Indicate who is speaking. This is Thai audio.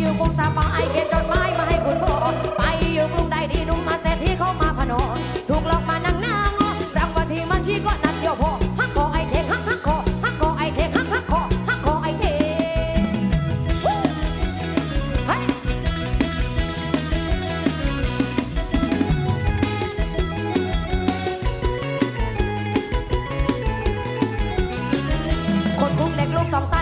Speaker 1: อยู่กรุงสาปาไอเกียนจดหม้มาให้คุณพ่อไปอยู่กรุงใดดีนุ่มมาเสรษฐีเขามาพนมถูกหลอกมานั่งหน้างอรับวันที่มันชี้ก็นัดเดียวพอฮักคอไอเทงฮักฮักคอฮักคอไอเทงฮักฮักคอฮักคอไอเทงเฮ้ยคนกรุงเล็กลูกสองไาย